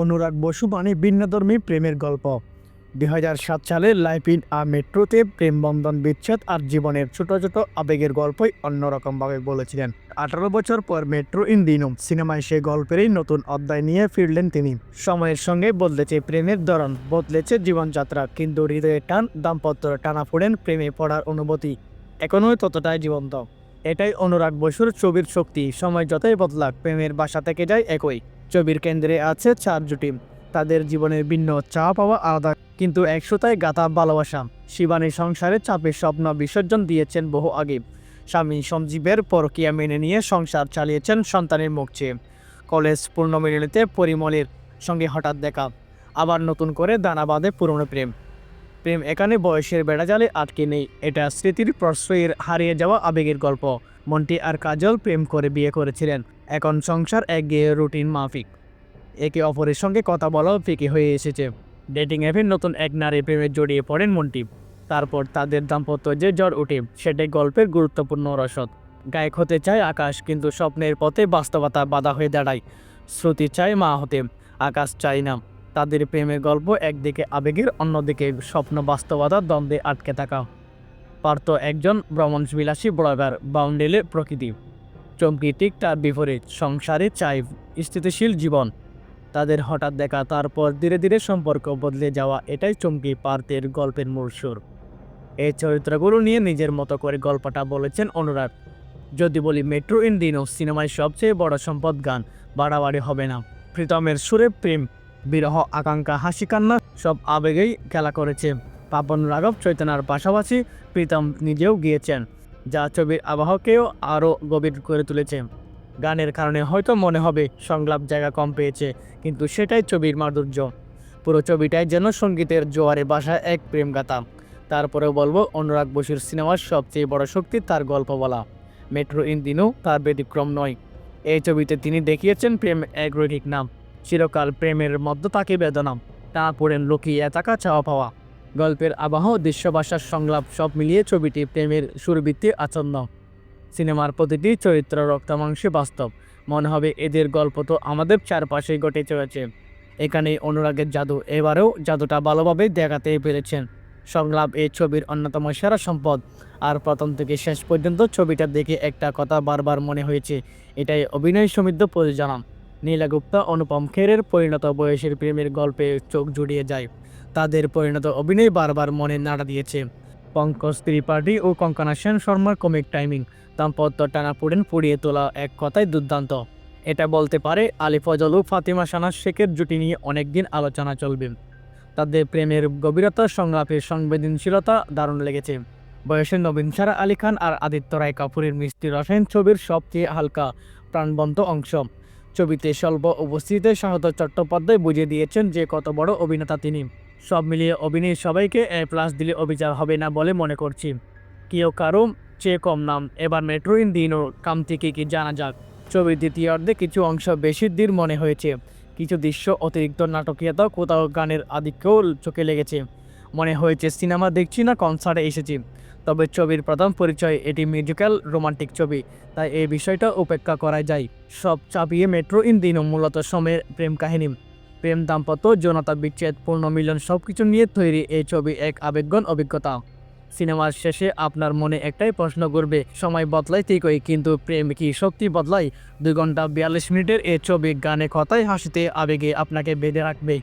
অনুরাগ বসু মানে ভিন্নধর্মী প্রেমের গল্প। দুই সাত সালে লাইফ ইন আ মেট্রোতে প্রেম বন্ধন বিচ্ছেদ আর জীবনের ছোট ছোট আবেগের গল্পই অন্যরকমভাবে বলেছিলেন। আঠারো বছর পর মেট্রো ইন দিনম সিনেমায় সেই গল্পেরই নতুন অধ্যায় নিয়ে ফিরলেন তিনি। সময়ের সঙ্গে বদলেছে প্রেমের ধরন, বদলেছে জীবনযাত্রা, কিন্তু হৃদয়ের টান দাম্পত্য টানা ফোড়েন প্রেমে পড়ার অনুভূতি। এখনও ততটাই জীবন্ত। এটাই অনুরাগ বসুর ছবির শক্তি। সময় যতই বদলাক, প্রেমের বাসা থেকে যায় একই। ছবির কেন্দ্রে আছে চার জুটি তাদের জীবনের ভিন্ন চাওয়া পাওয়া আলাদা, কিন্তু একশোতায় গাথা ভালোবাসা। শিবানী সংসারে চাপের স্বপ্ন বিসর্জন দিয়েছেন বহু আগে। স্বামী সঞ্জীবের পরকিয়া মেনে নিয়ে সংসার চালিয়েছেন সন্তানের মুখ চেয়ে। কলেজ পূর্ণমিলনীতে পরিমলের সঙ্গে হঠাৎ দেখা, আবার নতুন করে দানা বাঁধে পুরনো প্রেম। প্রেম এখানে বয়সের বেড়াজালে আটকে নেই, এটা স্মৃতির প্রশ্রয়ের হারিয়ে যাওয়া আবেগের গল্প। মন্টি আর কাজল প্রেম করে বিয়ে করেছিলেন। এখন সংসার একগিয়ে রুটিন মাফিক। একে অপরের সঙ্গে কথা বলাও ফিকে হয়ে এসেছে। ডেটিং অ্যাপের নতুন এক নারী প্রেমে জড়িয়ে পড়েন মন্টি। তারপর তাদের দাম্পত্য যে জ্বর উঠে সেটাই গল্পের গুরুত্বপূর্ণ রসদ। গায়ক হতে চায় আকাশ, কিন্তু স্বপ্নের পথে বাস্তবতা বাধা হয়ে দাঁড়ায়। শ্রুতি চায় মা হতে, আকাশ চায় না। তাদের প্রেমের গল্প একদিকে আবেগের, অন্যদিকে স্বপ্ন বাস্তবতার দ্বন্দ্বে আটকে থাকা। পার্থ একজন ভ্রমণবিলাসী ব্লগার বাউন্ডেলের প্রকৃতি। চমকি ঠিক তার বিপরীত, সংসারে চাই স্থিতিশীল জীবন। তাদের হঠাৎ দেখা, তারপর ধীরে ধীরে সম্পর্ক বদলে যাওয়া, এটাই চমকি পার্থের গল্পের মূল সুর। এই চরিত্রগুলো নিয়ে নিজের মতো করে গল্পটা বলেছেন অনুরাগ। যদি বলি মেট্রো ইন দিনও সিনেমায় সবচেয়ে বড় সম্পদ গান, বাড়াবাড়ি হবে না। প্রীতমের সুরে প্রেম, বিরহ, আকাঙ্ক্ষা, হাসি, কান্না, সব আবেগেই খেলা করেছে। পাপন রাঘব চৈতন্যার পাশাপাশি প্রীতম নিজেও গিয়েছেন, যা ছবির আবহাওয়াকেও আরও গভীর করে তুলেছে। গানের কারণে হয়তো মনে হবে সংলাপ জায়গা কম পেয়েছে, কিন্তু সেটাই ছবির মাধুর্য। পুরো ছবিটাই যেন সঙ্গীতের জোয়ারে বাসায় এক প্রেম গাথা তারপরেও বলব, অনুরাগ বসুর সিনেমার সবচেয়ে বড় শক্তি তার গল্প বলা। মেট্রো ইন দিনও তার ব্যতিক্রম নয়। এই ছবিতে তিনি দেখিয়েছেন প্রেম এক রৈখিক নাম, চিরকাল প্রেমের মধ্যে তাকে বেদনা তা পড়েন লুকিয়ে থাকা চাওয়া পাওয়া। গল্পের আবহ দৃশ্যবাসার সংলাপ সব মিলিয়ে ছবিটি প্রেমের সুরবৃত্তি আচন্ন সিনেমার প্রতিটি চরিত্র রক্তমাংসে বাস্তব। মনে হবে এদের গল্প তো আমাদের চারপাশেই ঘটে চলেছে। এখানে অনুরাগের জাদু, এবারেও জাদুটা ভালোভাবে দেখাতে পেরেছেন। সংলাপ এই ছবির অন্যতম সেরা সম্পদ। আর প্রথম থেকে শেষ পর্যন্ত ছবিটা দেখে একটা কথা বারবার মনে হয়েছে, এটাই অভিনয় সমৃদ্ধ প্রযোজনা নীলা গুপ্তা, অনুপম খেরের পরিণত বয়সের প্রেমের গল্পে চোখ জুড়িয়ে যায়। তাদের পরিণত অভিনয় বারবার মনে নাড়া দিয়েছে। পঙ্কজ ত্রিপাঠী ও কঙ্কনা সেন শর্মার কমিক টাইমিং দাম্পত্য টানা পুড়েন পুড়িয়ে তোলা এক কথায় দুর্দান্ত। এটা বলতে পারে আলী ফজল ও ফাতিমা সানা শেখের জুটি নিয়ে অনেকদিন আলোচনা চলবে। তাদের প্রেমের গভীরতা, সংলাপের সংবেদনশীলতা দারুণ লেগেছে। বয়সের নবীন সারা আলী খান আর আদিত্য রায় কাপুরের মিষ্টি রসায়ন ছবির সবচেয়ে হালকা, প্রাণবন্ত অংশ। ছবিতে স্বল্প উপস্থিতিতে স্বাগত চট্টোপাধ্যায় বুঝিয়ে দিয়েছেন যে কত বড় অভিনেতা তিনি। সব মিলিয়ে অভিনয় সবাইকে এ প্লাস দিলে অভিচার হবে না বলে মনে করছি। কেউ কারও চেয়ে কম নাম। এবার মেট্রো ইন দিনও কাম থেকে কি জানা যাক? ছবির দ্বিতীয় অর্ধে কিছু অংশ বেশি দীর মনে হয়েছে। কিছু দৃশ্য অতিরিক্ত নাটকীয়তা কোথাও গানের আধিক্যও চোখে লেগেছে। মনে হয়েছে সিনেমা দেখছি না, কনসার্টে এসেছি। তবে ছবির প্রথম পরিচয় এটি মিউজিক্যাল রোমান্টিক ছবি, তাই এই বিষয়টা উপেক্ষা করা যায়। সব চাপিয়ে মেট্রো ইন দিনও মূলত সময়ের প্রেম কাহিনী। প্রেম দাম্পত্য জনতা বিচ্ছেদ, পূর্ণ মিলন সব কিছু নিয়ে তৈরি এই ছবি এক আবেগন অভিজ্ঞতা। সিনেমার শেষে আপনার মনে একটাই প্রশ্ন করবে সময় বদলায় ঠিকই, কিন্তু প্রেম কি শক্তি বদলায়? দুই ঘণ্টা বিয়াল্লিশ মিনিটের এই ছবি গানে কথায় হাসিতে আবেগে আপনাকে বেঁধে রাখবে।